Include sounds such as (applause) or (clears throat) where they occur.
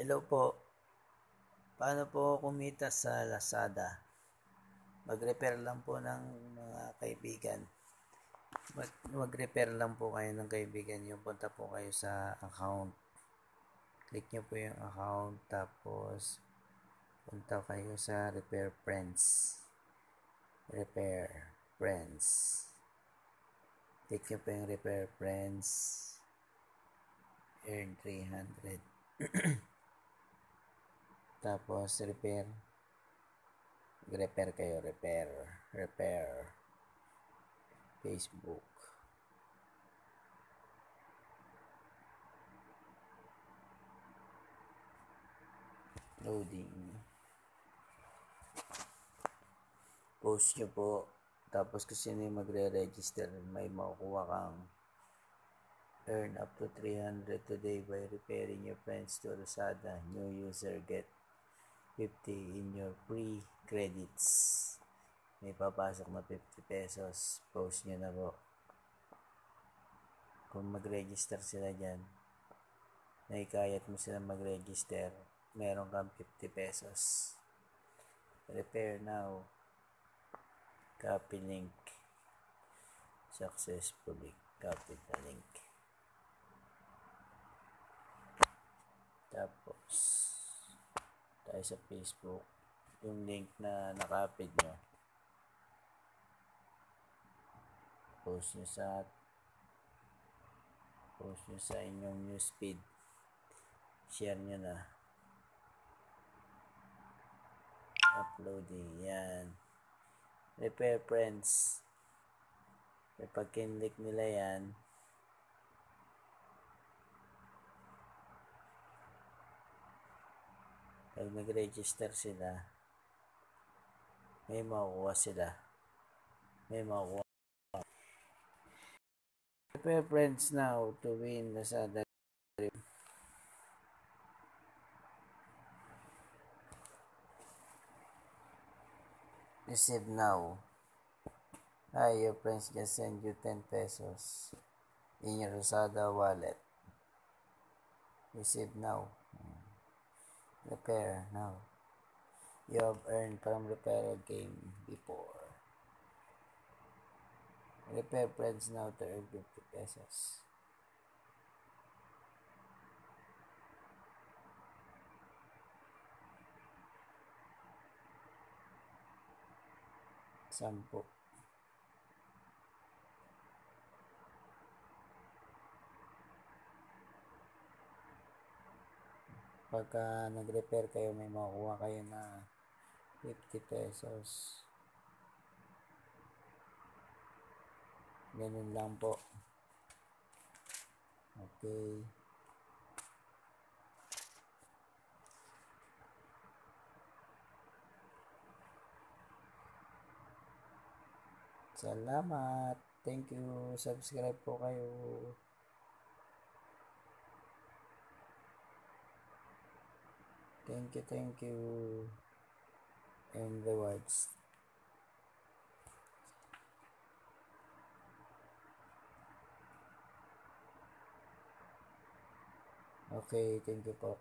Hello po. Paano po kumita sa Lazada? Mag-repair lang po ng mga kaibigan. Mag- mag-repair lang po kayo ng kaibigan nyo. Punta po kayo sa account. Click nyo po yung account. Tapos, punta kayo sa Repair Friends. Repair Friends. Click nyo po yung Repair Friends. Earn (clears throat) 300. Tapos, repair. Repair kayo, repair. Repair. Facebook. Loading. Post nyo po. Tapos kung sino yung magre-register, may makukuha kang earn up to 300 today by repairing your friends to Lazada. New user get 50 in your free credits. May papasok na 50 pesos. Post nyo na po. Kung mag-register sila dyan, naikayat mo sila mag-register, meron kang 50 pesos. Repair now. Copy link. Successfully. Copy the link. Tapos, tayo sa Facebook, yung link na nakapid nyo, post nyo sa post nyo sa inyong newsfeed. Share nyo na. Uploading. Yan. Repair friends. Kapag kinlik nila yan, pag nag-register sila, may makukuha sila. May makukuha. Prepare friends now to win Lazada. Receive now. Hi, your friends just send you 10 pesos in your Lazada wallet. Receive now. Repair now. You have earned from repair game before. Repair friends now to earn 50 pesos. Sampo. Pagka nag-repair kayo, may makukuha kayo na 50 pesos. Ganun lang po. Okay. Salamat. Thank you. Subscribe po kayo. Thank you, thank you. And rewards. Okay, thank you po.